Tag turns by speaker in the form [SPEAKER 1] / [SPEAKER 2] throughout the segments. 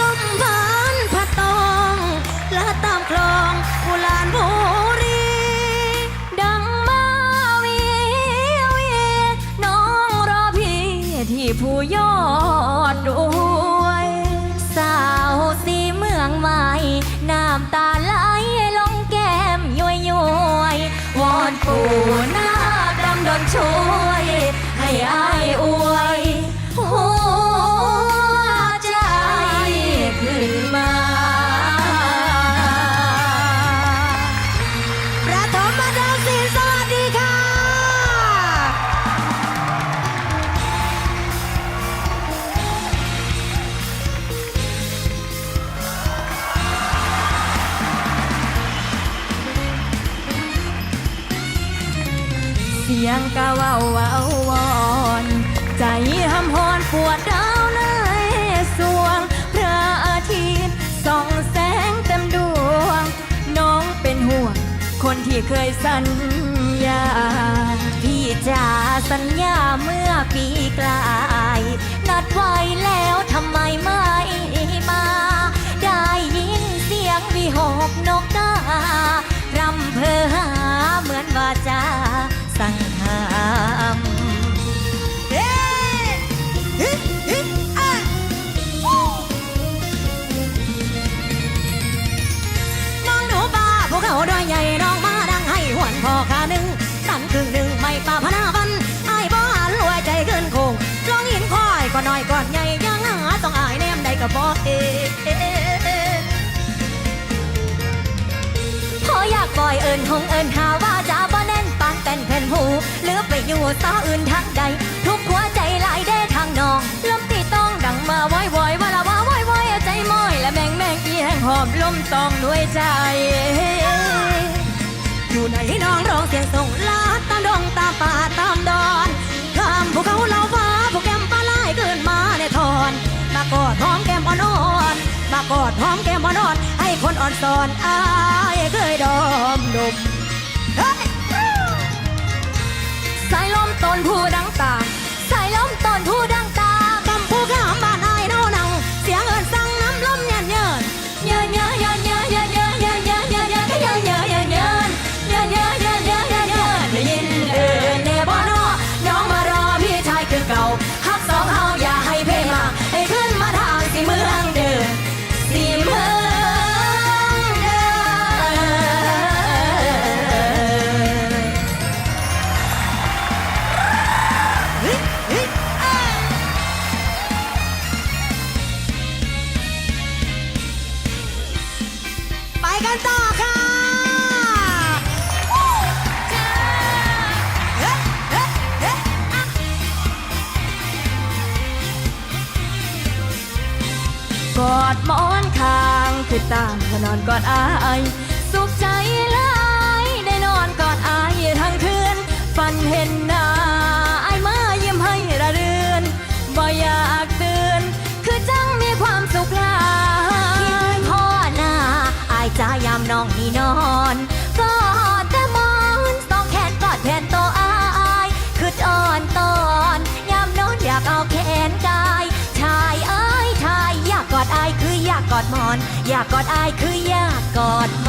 [SPEAKER 1] ลมพานผัตองและตามคลองกุลานบุรี ดังมาวีวีน้องรอพี่ที่ผู้ยอดด้วย สาวสีเมืองใม่ น้ำตา
[SPEAKER 2] ไหลลงแกมย้วยย้วยวอนปู่นาดำด
[SPEAKER 1] นชู สียงกะว่าวาวอนใจห้ำหอนปวดดาวในสวง พระอาทิตย์ส่องแสงเต็มดวง น้องเป็นห่วง คนที่เคยสัญญา
[SPEAKER 2] พี่จ๋าสัญญาเมื่อปีกลา ก็น้อยก่อนใหญ่ยังหาต้องอายแนมได้ก็บอกเองพออยากปล่อยเอิญหงเอิญหาว่าจะบ่แน่นปานเป็นเพ่นหูหรือไปอยู่ซาอื่นทางใด ทุกหัวใจหลายเด้ทางนองลมตีต้องดังมาวอยวอยว่าละว่าวอยวอยใจม้อยและแมงแมงเอียงหอมลมตองด้วยใจ หอมแก้มนอนให้คนอ่อนสอนอายเคยดอมนม
[SPEAKER 1] สายลมตนผู้ดังตา
[SPEAKER 2] กันต่อค่ะ
[SPEAKER 1] กอดหมอนข้างคือตามก็นอนกอดอาย อยาก
[SPEAKER 2] กอดอายคืออยากกอดม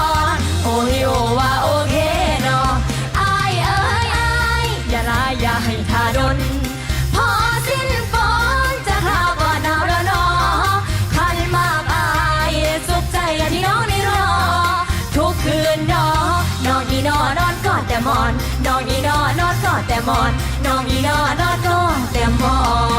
[SPEAKER 2] มอนน้องอีนอนอดก็แต่มอน